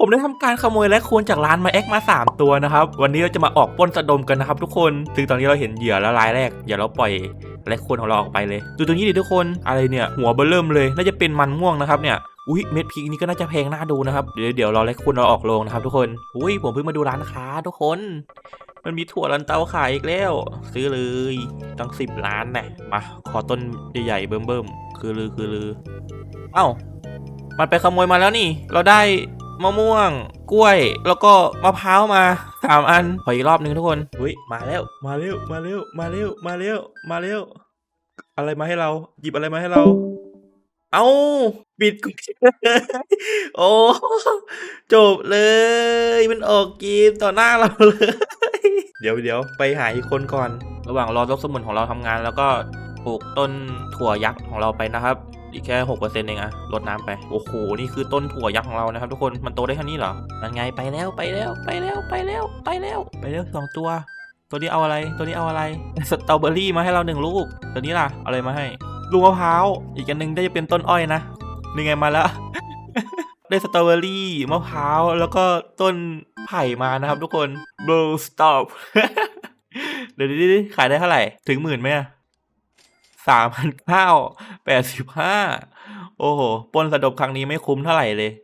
ผมได้ทำการขโมยและคูณจากร้านมาเอ็กมา 3 ตัวนะครับ วันนี้เราจะมาออกป้นสะดมกันนะครับทุกคนซึ่งตอนนี้เราเห็นเหยื่อแล้วรายแรกเดี๋ยวเราปล่อยและคูณของเราออกไปเลยดูตรงนี้ดิทุกคนอะไรเนี่ยหัวเบลเริ่มเลยน่าจะเป็นมันม่วงนะครับเนี่ยอุ้ยเม็ดพริกนี่ก็น่าจะแพงน่าดูนะครับเดี๋ยวเดี๋ยวราและคูณเราออกโรงนะครับทุกคนอุ้ยผมเพิ่งมาดูร้านค้าทุกคน มันมีถั่วลันเตาขายอีกแล้ว ซื้อเลยตั้งสิบล้านนะมาขอต้นใหญ่ๆเบิ่มๆคือลือคือลือเอ้ามันไปขโมยมาแล้วนี่ เราได้ มะม่วง กล้วย แล้วก็มะพร้าวมาสามอันขออีกรอบหนึ่งทุกคนเฮ้ยมาแล้วมาเร็วมาเร็วมาเร็วมาเร็วมาเร็วอะไรมาให้เรา หยิบอะไรมาให้เรา เอาปิดกุญแจโอ้จบเลย มันออกเกมต่อหน้าเราเลย เดี๋ยวเดี๋ยวไปหาอีกคนก่อน ระหว่างรอรถสมุนของเราทำงานแล้วก็ปลูกต้นถั่วยักษ์ของเราไปนะครับ อีกแค่หกเอร์เซ็นเองอะลดน้ำไป โอ้โห นี่คือต้นถั่วยักษ์ของเรานะครับทุกคน มันโตได้แค่นี้เหรอ นั่นไงไปแล้วไปแล้วไปแล้วไปแล้วไปแล้วไปแล้วสองตัว ตัวนี้เอาอะไร ตัวนี้เอาอะไร สตรอเบอรี่มาให้เราหนึ่งลูก ตัวนี้ล่ะ อะไรมาให้ ลูกมะพร้าว อีกอันหนึ่งได้จะเป็นต้นอ้อยนะนี่ไงมาแล้ว ได้สตรอเบอรี่มะพร้าว แล้วก็ต้นไผ่มานะครับทุกคน Blue Stop เดี๋ยวดิขายได้เท่าไหร่ ถึงหมื่นไหมอะ สามพันเก้าแปดสิบห้าโอ้โหปล้นสะดบครั้งนี้ไม่คุ้มเท่าไหร่เลย